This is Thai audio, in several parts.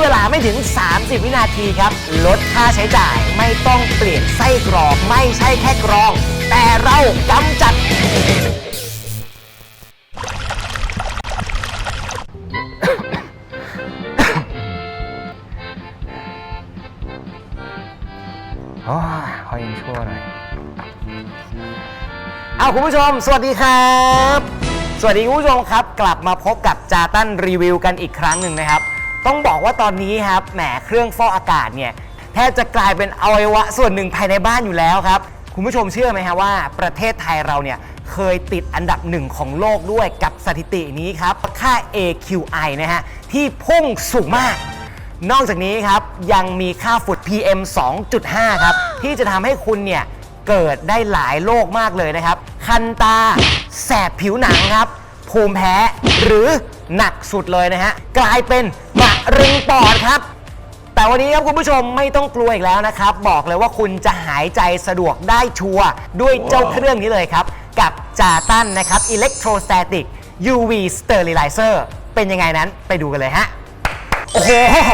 เวลาไม่ถึง 30 วินาทีครับ ลดค่าใช้จ่ายไม่ต้องเปลี่ยนไส้กรอกไม่ใช่แค่กรอง แต่เรากำจัด โอ้ยขออินโทรหน่อย เอาคุณผู้ชม สวัสดีครับ สวัสดีคุณผู้ชมครับ กลับมาพบกับจาตันรีวิวกันอีกครั้งหนึ่งนะครับ ต้องบอกว่าตอนนี้ครับแหมเครื่องฟอกอากาศเนี่ยแทบจะกลายเป็นอวัยวะส่วนหนึ่งภายในบ้านอยู่แล้วครับ คุณผู้ชมเชื่อไหมฮะว่าประเทศไทยเราเนี่ยเคยติดอันดับหนึ่งของโลกด้วยกับสถิตินี้ครับค่า AQI นะฮะที่พุ่งสูงมาก นอกจากนี้ครับยังมีค่าฝุ่น PM 2.5 ครับ ที่จะทำให้คุณเนี่ยเกิดได้หลายโรคมากเลยนะครับ คันตา แสบผิวหนังครับ ภูมิแพ้หรือหนักสุดเลยนะฮะ กลายเป็นม ร็งปอดครับ แต่วันนี้ครับคุณผู้ชมไม่ต้องกลัวอีกแล้วนะครับ บอกเลยว่าคุณจะหายใจสะดวกได้ชัวร์ด้วยเจ้าเครื่องนี้เลยครับ กับจาตันนะครับ Electrostatic UV Sterilizer เป็นยังไงนั้นไปดูกันเลยฮะ โอ้โห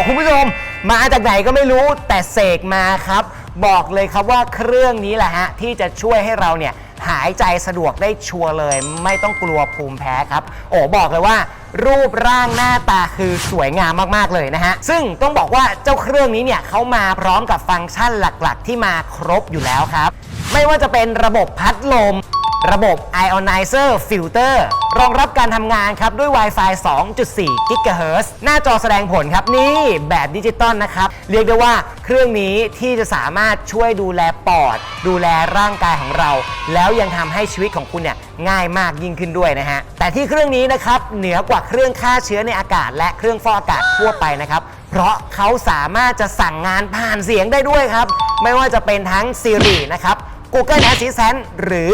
คุณผู้ชม มาจากไหนก็ไม่รู้แต่เสกมาครับ บอกเลยครับว่าเครื่องนี้แหละฮะ ที่จะช่วยให้เราเนี่ยหายใจสะดวกได้ชัวร์เลย ไม่ต้องกลัวภูมิแพ้ครับ โอ้บอกเลยว่า รูปร่างหน้าตาคือสวยงามมากๆเลยนะฮะ ซึ่งต้องบอกว่าเจ้าเครื่องนี้เนี่ยเขามาพร้อมกับฟังก์ชันหลักๆ ที่มาครบอยู่แล้วครับ ไม่ว่าจะเป็นระบบพัดลม ระบบ Ionizer Filter รองรับการทำงานครับด้วย Wi-Fi 2.4 GHz หน้าจอแสดงผลครับนี่แบบดิจิตอลนะครับ เรียกได้ว่าเครื่องนี้ที่จะสามารถช่วยดูแลปอด ดูแลร่างกายของเรา แล้วยังทำให้ชีวิตของคุณเนี่ยง่ายมากยิ่งขึ้นด้วยนะฮะ แต่ที่เครื่องนี้นะครับเหนือกว่าเครื่องฆ่าเชื้อในอากาศ และเครื่องฟอกอากาศทั่วไปนะครับเพราะเขาสามารถจะสั่งงานผ่านเสียงได้ด้วยครับ ไม่ว่าจะเป็นทั้ง Siri นะครับ Google Assistant หรือ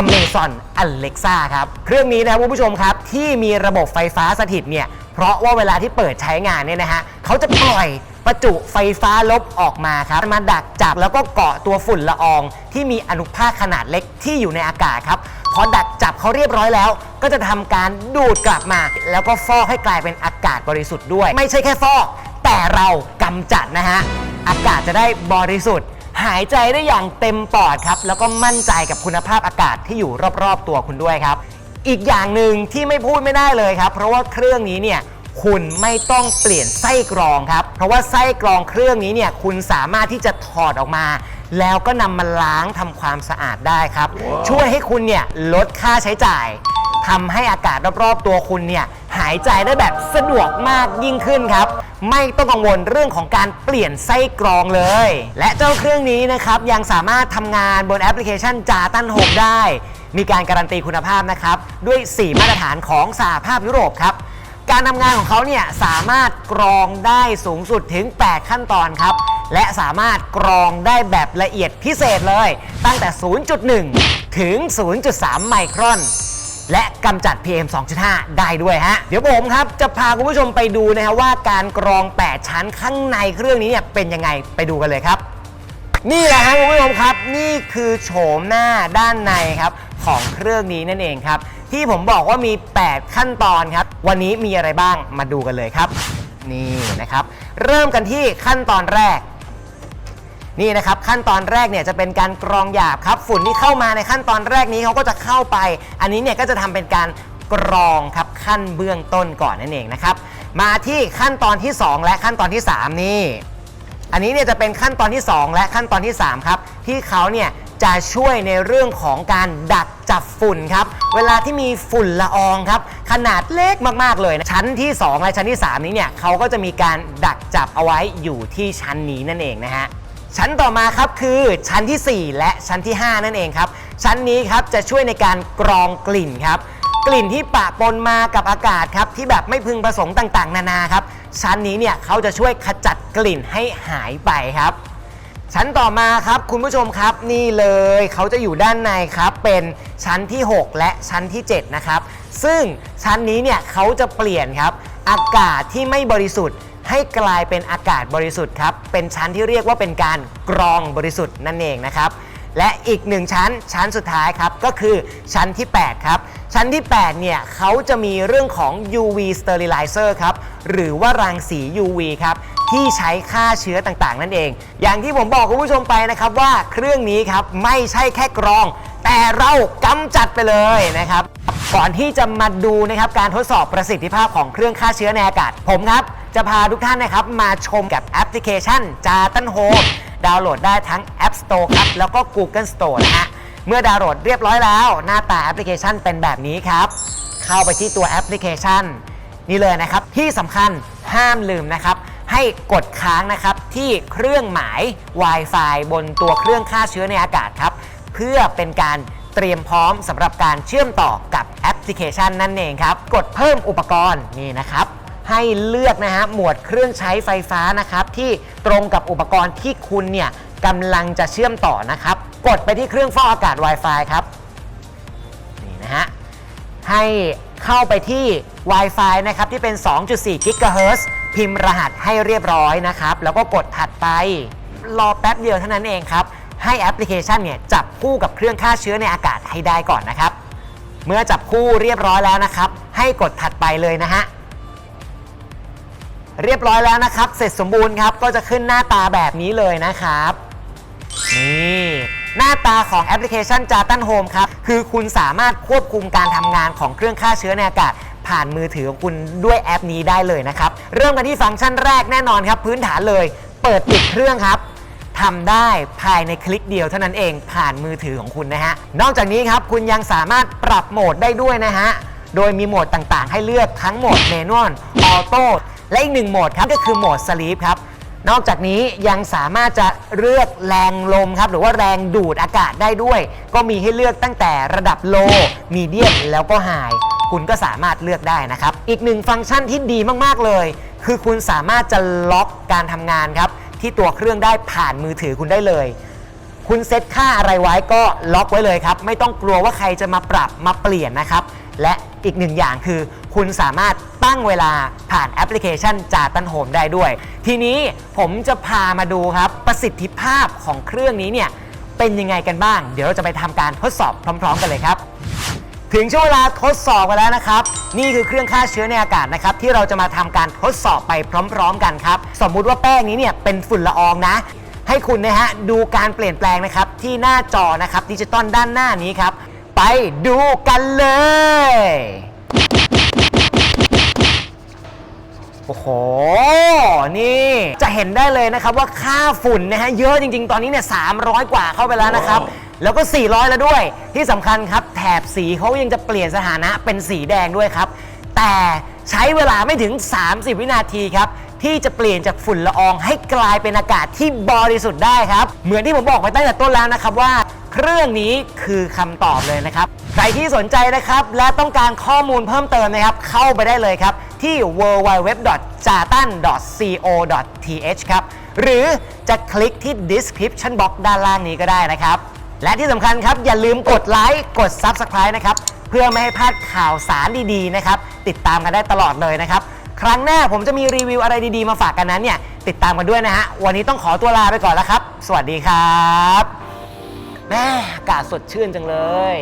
Amazon Alexa ครับ เครื่องนี้นะครับคุณผู้ชมครับ ที่มีระบบไฟฟ้าสถิตเนี่ย เพราะว่าเวลาที่เปิดใช้งานเนี่ยนะฮะเขาจะปล่อยประจุไฟฟ้าลบออกมาครับ มาดักจับแล้วก็เกาะตัวฝุ่นละออง ที่มีอนุภาคขนาดเล็กที่อยู่ในอากาศครับพอดักจับเขาเรียบร้อยแล้ว ก็จะทำการดูดกลับมา แล้วก็ฟอกให้กลายเป็นอากาศบริสุทธิ์ด้วย ไม่ใช่แค่ฟอก แต่เรากำจัดนะฮะอากาศจะได้บริสุทธิ์ หายใจได้อย่างเต็มปอดครับ แล้วก็มั่นใจกับคุณภาพอากาศที่อยู่รอบๆตัวคุณด้วยครับ อีกอย่างหนึ่งที่ไม่พูดไม่ได้เลยครับ เพราะว่าเครื่องนี้เนี่ยคุณไม่ต้องเปลี่ยนไส้กรองครับ เพราะว่าไส้กรองเครื่องนี้เนี่ยคุณสามารถที่จะถอดออกมา แล้วก็นำมาล้างทำความสะอาดได้ครับ ช่วยให้คุณเนี่ยลดค่าใช้จ่ายทำให้อากาศรอบๆตัวคุณเนี่ยหายใจได้แบบสะดวกมากยิ่งขึ้นครับ ไม่ต้องกังวลเรื่องของการเปลี่ยนไส้กรองเลย และเจ้าเครื่องนี้นะครับยังสามารถทำงานบนแอปพลิเคชันจาตัน6ได้ มีการการันตีคุณภาพนะครับด้วย 4 มาตรฐานของสหภาพยุโรปครับการทำงานของเขาเนี่ยสามารถกรองได้สูงสุดถึง 8 ขั้นตอนครับ และสามารถกรองได้แบบละเอียดพิเศษเลย ตั้งแต่ 0.1 ถึง 0.3 ไมครอน และกำจัด PM 2.5 ได้ด้วยฮะ เดี๋ยวผมครับจะพาคุณผู้ชมไปดูนะฮะว่าการกรอง 8 ชั้นข้างในเครื่องนี้เนี่ยเป็นยังไงไปดูกันเลยครับ นี่แหละครับคุณผู้ชมครับ นี่คือโฉมหน้าด้านในครับของเครื่องนี้นั่นเองครับ ที่ผมบอกว่ามี 8 ขั้นตอนครับ วันนี้มีอะไรบ้างมาดูกันเลยครับ นี่นะครับ เริ่มกันที่ขั้นตอนแรก นี่นะครับขั้นตอนแรกเนี่ยจะเป็นการกรองหยาบครับ ฝุ่นที่เข้ามาในขั้นตอนแรกนี้เขาก็จะเข้าไป อันนี้เนี่ยก็จะทำเป็นการกรองครับขั้นเบื้องต้นก่อนนั่นเองนะครับ มาที่ขั้นตอนที่ 2 และขั้นตอนที่ 3 นี่ อันนี้เนี่ยจะเป็นขั้นตอนที่ 2 และขั้นตอนที่ 3 ครับ ที่เขาเนี่ยจะช่วยในเรื่องของการดักจับฝุ่นครับ เวลาที่มีฝุ่นละอองครับ ขนาดเล็กมากๆเลยนะชั้นที่ 2 และชั้นที่ 3 นี้เนี่ยเขาก็จะมีการดักจับเอาไว้อยู่ที่ชั้นนี้นั่นเองนะฮะ ชั้นต่อมาครับคือชั้นทีสี่ 4 และชั้นที่ 5 นั่นเองครับ ชั้นนี้ครับจะช่วยในการกรองกลิ่นครับ กลิ่นที่ปะปนมากับอากาศครับที่แบบไม่พึงประสงค์ต่างๆ นานาครับ ชั้นนี้เนี่ยเขาจะช่วยขจัดกลิ่นให้หายไปครับ ชั้นต่อมาครับคุณผู้ชมครับนี่เลยเขาจะอยู่ด้านในครับเป็นชั้นที่ 6 และชั้นที่ 7 นะครับ ซึ่งชั้นนี้เนี่ยเขาจะเปลี่ยนครับอากาศที่ไม่บริสุทธิ์ ให้กลายเป็นอากาศบริสุทธิ์ครับ เป็นชั้นที่เรียกว่าเป็นการกรองบริสุทธิ์นั่นเองนะครับ และอีกหนึ่งชั้นชั้นสุดท้ายครับ ก็คือชั้นที่ 8 ครับ ชั้นที่ 8 เนี่ยเขาจะมีเรื่องของ UV sterilizer ครับ หรือว่ารังสี UV ครับที่ใช้ฆ่าเชื้อต่างๆ นั่นเอง อย่างที่ผมบอกคุณผู้ชมไปนะครับว่าเครื่องนี้ครับไม่ใช่แค่กรอง แต่เรากำจัดไปเลยนะครับ ก่อนที่จะมาดูนะครับการทดสอบประสิทธิภาพของเครื่องฆ่าเชื้อในอากาศ ผมครับ จะพาทุกท่านนะครับมาชมกับแอปพลิเคชัน j a t a n Home ดาวน์โหลดได้ทั้ง App Store ครับแล้วก็ Google Store นะฮะเมื่อดาวน์โหลดเรียบร้อยแล้ว หน้าตาแอปพลิเคชันเป็นแบบนี้ครับ เข้าไปที่ตัวแอปพลิเคชัน นี่เลยนะครับ ที่สำคัญห้ามลืมนะครับ ให้กดค้างนะครับที่เครื่องหมาย Wi-Fi บนตัวเครื่องฆ่าเชื้อในอากาศครับ เพื่อเป็นการเตรียมพร้อมสำหรับการเชื่อมต่อกับ อปพลิเคชันนั่นเองครับ กดเพิ่มอุปกรณ์นี่นะครับ ให้เลือกนะฮะหมวดเครื่องใช้ไฟฟ้านะครับ ที่ตรงกับอุปกรณ์ที่คุณเนี่ยกำลังจะเชื่อมต่อนะครับ กดไปที่เครื่องฟอกอากาศ Wi-Fi ครับนี่นะฮะให้เข้าไปที่ Wi-Fi นะครับที่เป็น 2.4 GHz พิมพ์รหัสให้เรียบร้อยนะครับ แล้วก็กดถัดไป รอแป๊บเดียวเท่านั้นเองครับ ให้แอปพลิเคชันเนี่ยจับคู่กับเครื่องฆ่าเชื้อในอากาศให้ได้ก่อนนะครับ เมื่อจับคู่เรียบร้อยแล้วนะครับ ให้กดถัดไปเลยนะฮะเรียบร้อยแล้วนะครับ เสร็จสมบูรณ์ครับก็จะขึ้นหน้าตาแบบนี้เลยนะครับนี่หน้าตาของแอปพลิเคชัน j a t a n Home ครับ คือคุณสามารถควบคุมการทำงานของเครื่องฆ่าเชื้อในอากาศ ผ่านมือถือของคุณด้วยแอปนี้ได้เลยนะครับ เริ่มกันที่ฟังก์ชันแรกแน่นอนครับ พื้นฐานเลย เปิดปิดเครื่องครับ ทำได้ภายในคลิกเดียวเท่านั้นเองผ่านมือถือของคุณนะฮะ นอกจากนี้ครับคุณยังสามารถปรับโหมดได้ด้วยนะฮะ โดยมีโหมดต่างๆ ให้เลือกทั้งโหมดเมนวลออโต้และอีกหนึ่งโหมดครับก็คือโหมดสลีปครับนอกจากนี้ยังสามารถจะเลือกแรงลมครับ หรือว่าแรงดูดอากาศได้ด้วย ก็มีให้เลือกตั้งแต่ระดับโลมีเดียมแล้วก็ไฮคุณก็สามารถเลือกได้นะครับ อีกหนึ่งฟังก์ชันที่ดีมาก ๆ เลย คือคุณสามารถจะล็อกการทำงานครับ ที่ตัวเครื่องได้ผ่านมือถือคุณได้เลย คุณเซตค่าอะไรไว้ก็ล็อกไว้เลยครับ ไม่ต้องกลัวว่าใครจะมาปรับมาเปลี่ยนนะครับ และอีกหนึ่งอย่างคือ คุณสามารถตั้งเวลาผ่านแอปพลิเคชันจาตันโฮมได้ด้วย ทีนี้ผมจะพามาดูครับประสิทธิภาพของเครื่องนี้เนี่ยเป็นยังไงกันบ้าง เดี๋ยวเราจะไปทำการทดสอบพร้อม ๆ กันเลยครับ ถึงช่วงเวลาทดสอบกันแล้วนะครับ นี่คือเครื่องฆ่าเชื้อในอากาศนะครับ ที่เราจะมาทำการทดสอบไปพร้อม ๆ กันครับ สมมุติว่าแป้งนี้เนี่ยเป็นฝุ่นละอองนะ ให้คุณนะฮะดูการเปลี่ยนแปลงนะครับ ที่หน้าจอนะครับดิจิตอลด้านหน้านี้ครับ ไปดูกันเลย โอ้โห นี่ จะเห็นได้เลยนะครับว่าค่าฝุ่นนะฮะเยอะจริง ๆ ตอนนี้เนี่ย300 กว่าเข้าไปแล้วนะครับ แล้วก็ 400 แล้วด้วย ที่สำคัญครับ แถบสีเขายังจะเปลี่ยนสถานะเป็นสีแดงด้วยครับ แต่ใช้เวลาไม่ถึง 30 วินาทีครับ ที่จะเปลี่ยนจากฝุ่นละอองให้กลายเป็นอากาศที่บริสุทธิ์ได้ครับ เหมือนที่ผมบอกไปตั้งแต่ต้นแล้วนะครับว่า เครื่องนี้คือคำตอบเลยนะครับ ใครที่สนใจนะครับ และต้องการข้อมูลเพิ่มเติมนะครับ เข้าไปได้เลยครับ ที่ www.jatan.co.th ครับ หรือจะคลิกที่ description box ด้านล่างนี้ก็ได้นะครับ และที่สำคัญครับอย่าลืมกดไลค์กด subscribe นะครับ เพื่อไม่ให้พลาดข่าวสารดีๆนะครับ ติดตามกันได้ตลอดเลยนะครับ ครั้งหน้าผมจะมีรีวิวอะไรดีๆมาฝากกันนั้นเนี่ย ติดตามกันด้วยนะฮะ วันนี้ต้องขอตัวลาไปก่อนแล้วครับ สวัสดีครับแม่อากาศสดชื่นจังเลย